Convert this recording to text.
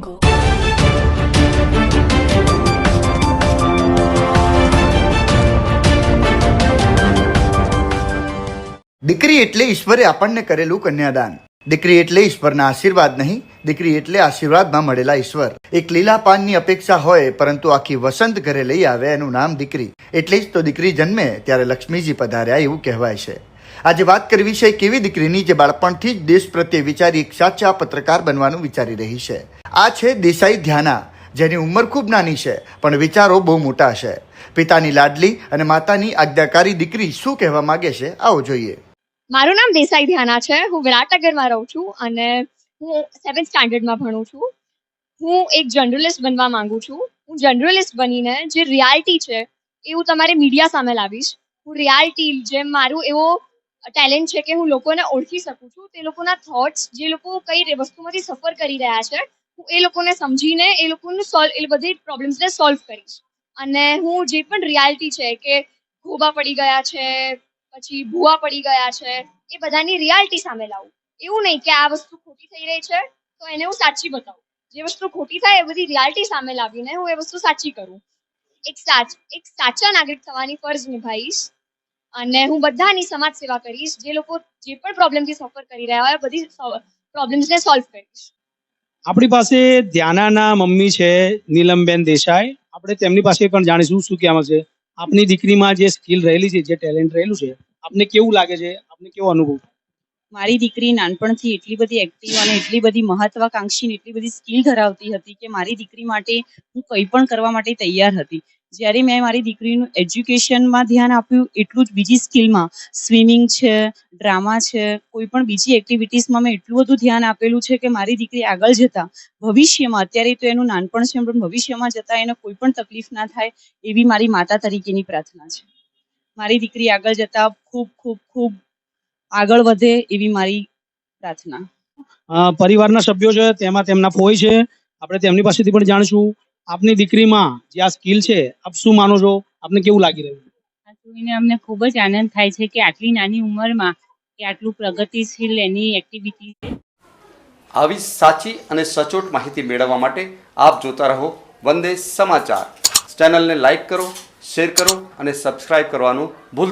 jungle. દીકરી એટલે ઈશ્વરે આપણને કરેલું કન્યાદાન. દીકરી એટલે ઈશ્વરના આશીર્વાદ નહીં, દીકરી એટલે આશીર્વાદમાં મળેલા ઈશ્વર. એક લીલા પાનની અપેક્ષા હોય, પરંતુ આખી વસંત ઘરે લઈ આવે એનું નામ દીકરી. એટલે જ તો દીકરી જન્મે ત્યારે લક્ષ્મીજી પધાર્યા એવું કહેવાય છે. આજે વાત કરવી છે કેવી દીકરીની જે બાળપણથી જ દેશ પ્રત્યે વિચારી એક સાચા પત્રકાર બનવાનું વિચારી રહી છે. આ છે દેસાઈ ધ્યાના, જેની ઉંમર ખૂબ નાની છે, પણ વિચારો બહુ મોટા છે. પિતાની લાડલી અને માતાની આજ્ઞાકારી દીકરી શું કહેવા માંગે છે, આવો જોઈએ. મારું નામ દેસાઈ ધ્યાના છે. હું વિરાટનગરમાં રહું છું અને હું સેવન્થ સ્ટાન્ડર્ડમાં ભણું છું. હું એક જર્નલિસ્ટ બનવા માંગુ છું. હું જર્નલિસ્ટ બનીને જે રિયાલિટી છે, એ હું તમારે મીડિયા સામે લાવીશ. હું રિયાલિટી જેમ મારું એવો ટેલેન્ટ છે કે હું લોકોને ઓળખી શકું છું, તે લોકોના થોટ્સ જે લોકો કઈ વસ્તુમાંથી સફર કરી રહ્યા છે, હું એ લોકોને સમજીને એ લોકોનું સોલ્વ એ બધી પ્રોબ્લેમ્સને સોલ્વ કરીશ. અને હું જે પણ રિયાલિટી છે કે ખોબા પડી ગયા છે, પછી ભૂવા પડી ગયા છે, એ બધાની રિયાલિટી સામે લાવું. એવું નહીં કે આ વસ્તુ ખોટી થઈ રહી છે, તો એને હું સાચી બતાવું. જે વસ્તુ ખોટી થાય એ બધી રિયાલિટી સામે લાવીને હું એ વસ્તુ સાચી કરું. એક સાચ, એક સાચા નાગરિક થવાની ફરજ નિભાવીશ. અને હું બધાની સમાજ સેવા કરીશ, જે લોકો જે પણ પ્રોબ્લેમથી સફર કરી રહ્યા હોય, બધી પ્રોબ્લેમ્સને સોલ્વ કરીશ. આપણી પાસે ધ્યાનાના મમ્મી છે, નીલમબેન દેસાઈ. આપણે તેમની પાસે પણ જાણીશું શું કહેવામાં છે. આપની દીકરીમાં જે સ્કિલ રહેલી છે, જે ટેલેન્ટ રહેલું છે, આપને કેવું લાગે છે? આપને કેવો અનુભવ? મારી દીકરી નાનપણથી એટલી બધી એક્ટિવ અને એટલી બધી મહત્વાકાંક્ષી એટલી બધી સ્કિલ ધરાવતી હતી કે મારી દીકરી માટે હું કંઈ પણ કરવા માટે તૈયાર હતી. જ્યારે મેં મારી દીકરીનું એજ્યુકેશનમાં ધ્યાન આપ્યું, એટલું જ બીજી સ્કિલમાં સ્વિમિંગ છે ડ્રામા છે, કોઈ પણ બીજી એક્ટિવિટીઝમાં મેં એટલું બધું ધ્યાન આપેલું છે કે મારી દીકરી આગળ જતા, ભવિષ્યમાં, અત્યારે તો એનું નાનપણ છે, પણ ભવિષ્યમાં જતા એને કોઈ પણ તકલીફ ના થાય એવી મારી માતા તરીકેની પ્રાર્થના છે. મારી દીકરી આગળ જતા ખૂબ ખૂબ ખૂબ આગળ વધે એવી મારી પ્રાર્થના. પરિવારના સભ્યો છે તેમાં તેમના ફોઈ છે. આપણે તેમની પાસેથી પણ જાણીશું આપની દીકરીમાં જે આ સ્કિલ છે આપ શું માનો છો? આપને કેવું લાગી રહ્યું? આ જોઈને અમને ખૂબ જ આનંદ થાય છે કે આટલી નાની ઉંમરમાં કે આટલું પ્રગતિશીલ એની એક્ટિવિટી આવી સાચી અને સચોટ માહિતી મેળવવા માટે આપ જોતા રહો વંદે સમાચાર. ચેનલને લાઈક કરો શેર કરો અને સબસ્ક્રાઇબ કરવાનું ભૂલતા